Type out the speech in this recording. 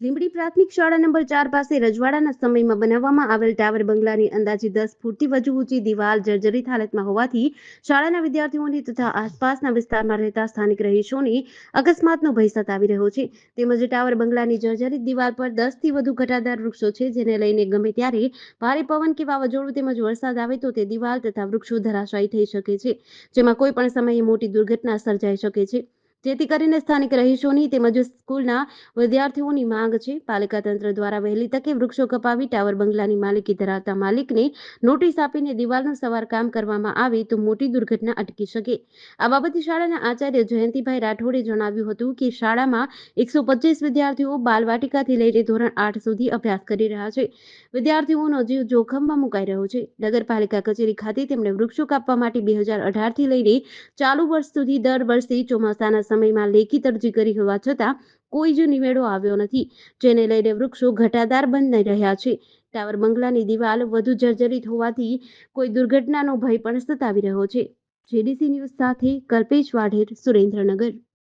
લીંબડી પ્રાથમિક શાળા નંબર ચાર પાસે રજવાડાના સમયમાં બનાવવામાં આવેલ ટાવર બંગલાની અંદાજે દસ ફૂટથી વધુ ઊંચી દિવાલ જર્જરિત હાલતમાં હોવાથી શાળાના વિદ્યાર્થીઓની તથા આસપાસના વિસ્તારમાં રહેતા સ્થાનિક રહીશોને અકસ્માતનો ભય સતાવી રહ્યો છે. તેમજ ટાવર બંગલાની જર્જરિત દિવાલ પર દસથી વધુ ઘટાદાર વૃક્ષો છે, જેને લઈને ગમે ત્યારે ભારે પવન કે વાવાઝોડું તેમજ વરસાદ આવે તો તે દિવાલ તથા વૃક્ષો ધરાશાયી થઈ શકે છે, જેમાં કોઈ પણ સમયે મોટી દુર્ઘટના સર્જાઈ શકે છે. જેથી કરીને સ્થાનિક રહીશોની તેમજ સ્કૂલના વિદ્યાર્થીઓની માંગ છે. પાલિકા તંત્ર દ્વારા વહેલી તકે વૃક્ષો કપાવી ટાવર બંગલાની માલિકી ધરાવતા માલિકને નોટિસ આપીને દિવાલનું સમારકામ કરવામાં આવે તો મોટી દુર્ઘટના અટકી શકે. આ બાબતે શાળાના આચાર્ય જયંતિભાઈ રાઠોડે જણાવ્યું હતું કે શાળામાં એકસો પચીસ વિદ્યાર્થીઓ બાલવાટિકાથી લઈને ધોરણ આઠ સુધી અભ્યાસ કરી રહ્યા છે. વિદ્યાર્થીઓનો જીવ જોખમમાં મુકાઈ રહ્યો છે. નગરપાલિકા કચેરી ખાતે તેમણે વૃક્ષો કાપવા માટે બે હજાર અઢારથી લઈને ચાલુ વર્ષ સુધી દર વર્ષે ચોમાસાના સમયમાં લેખિત અરજી કરી હોવા છતાં કોઈ જ નિવેડો આવ્યો નથી, જેને લઈને વૃક્ષો ઘટાદાર બની રહ્યા છે. ટાવર બંગલાની દિવાલ વધુ જર્જરિત હોવાથી કોઈ દુર્ઘટનાનો ભય પણ સતાવી રહ્યો છે. જેડીસી ન્યૂઝ સાથે કલ્પેશ વાઢેર, સુરેન્દ્રનગર.